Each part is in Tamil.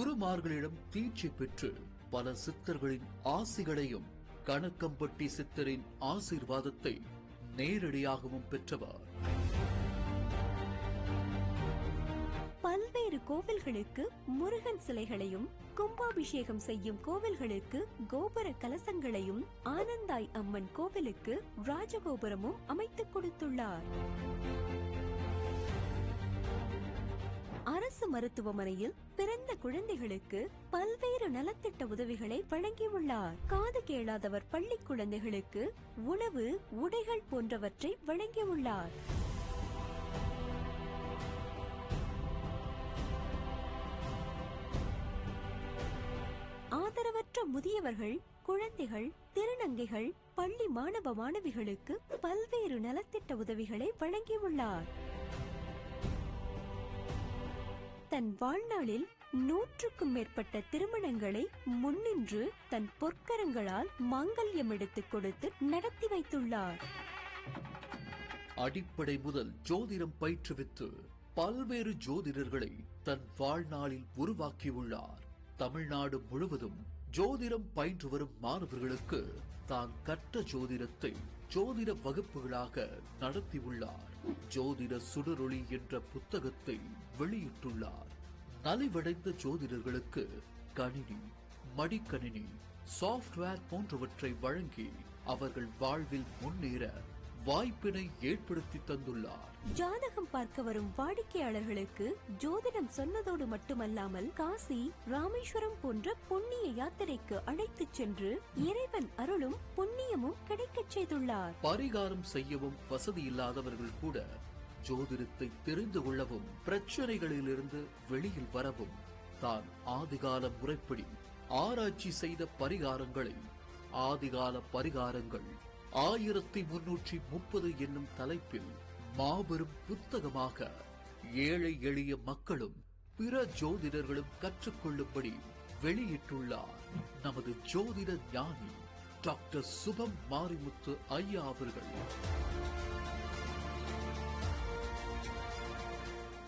குருமார்களிடம் தீட்சி பெற்று பல சித்தர்களின் ஆசிகளையும் கணக்கம்பட்டி சித்தரின் ஆசீர்வாதத்தை நேரடியாகவும் பெற்றவர். பல்வேறு கோவில்களுக்கு முருகன் சிலைகளையும் கும்பாபிஷேகம் செய்யும் கோவில்களுக்கு கோபுர கலசங்களையும் ஆனந்தாய் அம்மன் கோவிலுக்கு ராஜகோபுரமும் அமைத்துக் கொடுத்துள்ளார். மருத்துவமனையில் பிறந்த குழந்தைகளுக்கு பல்வேறு நலத்திட்ட உதவிகளை வழங்கியுள்ளார். காது கேளாதவர் பள்ளி குழந்தைகளுக்கு உணவு உடைகள் போன்றவற்றை வழங்கியுள்ளார். ஆதரவற்ற முதியவர்கள் குழந்தைகள் திருநங்கைகள் பள்ளி மாணவ மாணவிகளுக்கு பல்வேறு நலத்திட்ட உதவிகளை வழங்கியுள்ளார். தன் வாழ்நாளில் நூற்றுக்கும் மேற்பட்ட திருமணங்களை முன்னின்று தன் பொற்கரங்களால் மாங்கல்யம் எடுத்துக் கொடுத்து நடத்தி வைத்துள்ளார். அடிப்படை முதல் ஜோதிடம் பயிற்றுவித்து பல்வேறு ஜோதிடர்களை தன் வாழ்நாளில் உருவாக்கியுள்ளார். தமிழ்நாடு முழுவதும் ஜோதிடம் பயின்று வரும் மாணவர்களுக்கு தான் கற்ற ஜோதிடத்தை ஜோதிட வகுப்புகளாக நடத்தியுள்ளார். ஜோதிட சுடரொளி என்ற புத்தகத்தை வெளியிட்டுள்ளார். நலிவடைந்த ஜோதிடர்களுக்கு கணினி மடிக்கணினி சாஃப்ட்வேர் போன்றவற்றை வழங்கி அவர்கள் வாழ்வில் முன்னேற வாய்ப்பினை ஏற்படுத்தி தந்துள்ளார். ஜாதகம் பார்க்க வரும் வாடிக்கையாளர்களுக்கு ஜோதிடம் சொன்னதோடு மட்டுமல்லாமல் காசி ராமேஸ்வரம் போன்ற புண்ணிய யாத்திரைக்கு அழைத்துச் சென்று இறைவன் அருளும் புண்ணியமும் கிடைக்கச் செய்துள்ளார். பரிகாரம் செய்யவும் வசதி இல்லாதவர்கள் கூட ஜோதிடத்தை தெரிந்து கொள்ளவும் பிரச்சனைகளிலிருந்து வெளியில் வரவும் தான் ஆதிகால முறைப்படி ஆராய்ச்சி செய்த பரிகாரங்களை ஆதிகால பரிகாரங்கள் ஆயிரத்தி முன்னூற்றி முப்பது என்னும் தலைப்பில் மாபெரும் புத்தகமாக ஏழை எளிய மக்களும் பிற ஜோதிடர்களும் கற்றுக்கொள்ளும்படி வெளியிட்டுள்ளார். நமது ஜோதிட ஞானி டாக்டர் சுபம் மாரிமுத்து ஐயா அவர்கள்.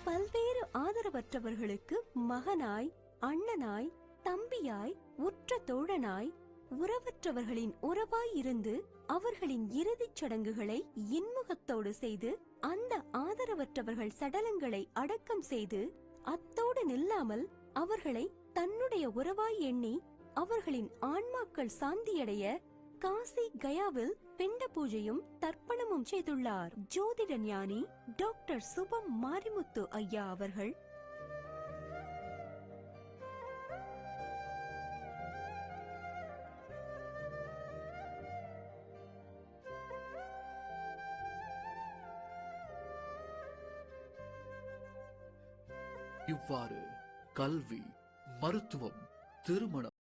பல்வேறு ஆதரவற்றவர்களுக்கு மகனாய் அண்ணனாய் தம்பியாய் உற்ற தோழனாய் உறவற்றவர்களின் உறவாய் இருந்து அவர்களின் இறுதிச் சடங்குகளை இன்முகத்தோடு செய்து அந்த ஆதரவற்றவர்கள் சடலங்களை அடக்கம் செய்து அத்தோடு நில்லாமல் அவர்களை தன்னுடைய உறவாய் எண்ணி அவர்களின் ஆன்மாக்கள் சாந்தியடைய காசி கயாவில் பிண்ட பூஜையும் தர்ப்பணமும் செய்துள்ளார். ஜோதிட ஞானி டாக்டர் சுபம் மாரிமுத்து ஐயா அவர்கள் இவ்வாறு கல்வி மருத்துவம் திருமணம்.